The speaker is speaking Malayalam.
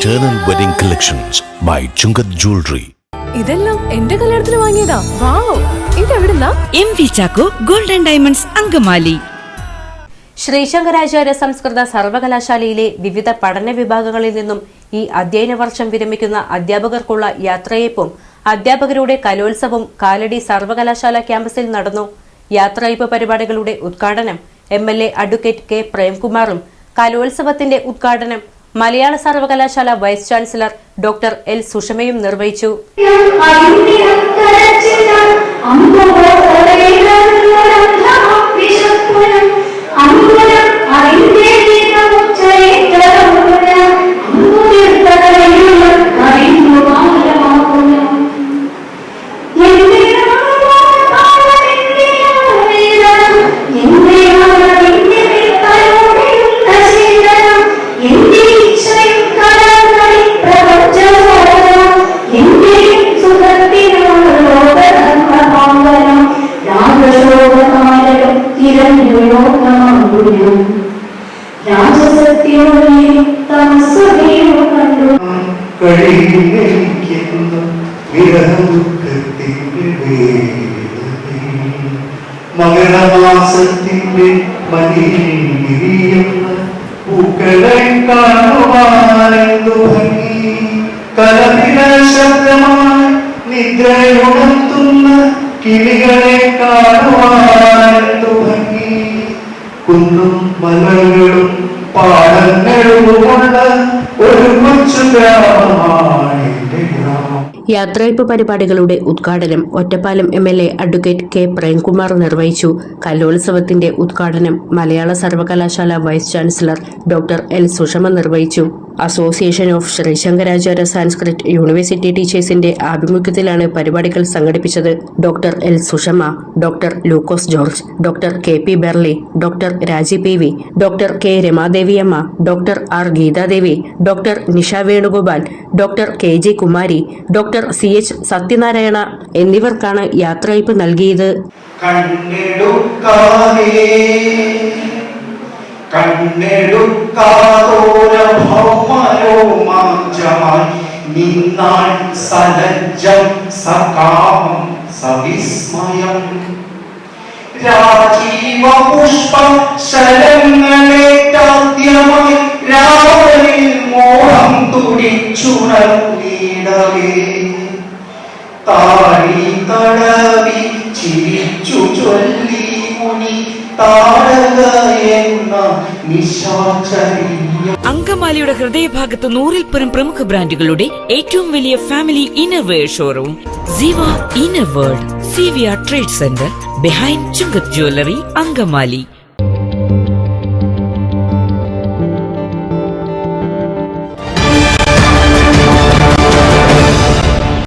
Eternal Wedding Collections by Chungat Jewelry. ഇതെല്ലാം എന്റെ കല്യാണത്തിന് വാങ്ങിയതാ. Wow. ഇതെവിടുന്നാ? M V Chacko golden diamonds Angamaly. Sreesankaracharya സംസ്കൃത സർവകലാശാലയിലെ വിവിധ പഠന വിഭാഗങ്ങളിൽ നിന്നും ഈ അധ്യയന വർഷം വിരമിക്കുന്ന അധ്യാപകർക്കുള്ള യാത്രയയപ്പും അധ്യാപകരുടെ കലോത്സവം കാലടി സർവകലാശാല ക്യാമ്പസിൽ നടന്നു. യാത്രയയപ്പ് പരിപാടികളുടെ ഉദ്ഘാടനം M L A advocate K പ്രേംകുമാറും കലോത്സവത്തിന്റെ ഉദ്ഘാടനം മലയാള സർവകലാശാല വൈസ് ചാൻസലർ ഡോക്ടർ എൽ സുഷമയും നിർവഹിച്ചു കഴിയുന്നു മകരമാസത്തിന്റെ മണിയിൽ വിരിയുന്ന പൂക്കളെ കാണുവാനെന്തു ഭംഗി. കലപില ശബ്ദമായി നിദ്രയുണർത്തുന്ന കിളികളെ കാണുവാനെന്തു ഭംഗി. കുന്നും മലകളും പാടങ്ങളുമുള്ള ഒരു കൊച്ചു ഗ്രാമമാണ് യാത്രയപ്പ് പരിപാടികളുടെ ഉദ്ഘാടനം Ottapalam M L A advocate K Premkumar നിർവഹിച്ചു. കലോത്സവത്തിന്റെ ഉദ്ഘാടനം മലയാള സർവകലാശാല vice chancellor doctor L Sushama നിർവഹിച്ചു. Association of Sreesankaracharya Sanskrit university ടീച്ചേഴ്സിന്റെ ആഭിമുഖ്യത്തിലാണ് പരിപാടികൾ സംഘടിപ്പിച്ചത് doctor L Sushama doctor Lukose George doctor K P Berly doctor Raji P V doctor K Ramadeviamma doctor R Geethadevi doctor Nisha Venugopal doctor K J Kumari doctor C H Satyanarayana എന്നിവർക്കാണ് യാത്രയയപ്പ് നൽകിയത്. സവിസ്മയം. രാജീവ പുഷ്പ ശരങ്ങളേറ്റാദ്യമായി താഴി തടവി ചിരിച്ചു ചൊല്ലി മുനി താഴക എന്ന നിശാചര്യം അങ്കമാലിയുടെ ഹൃദയഭാഗത്ത് നൂറിൽ പരം പ്രമുഖ ബ്രാൻഡുകളുടെ ഏറ്റവും വലിയ family innerwear showroom. Ziva inner world C V R trade centre behind Chungath jewellery Angamaly.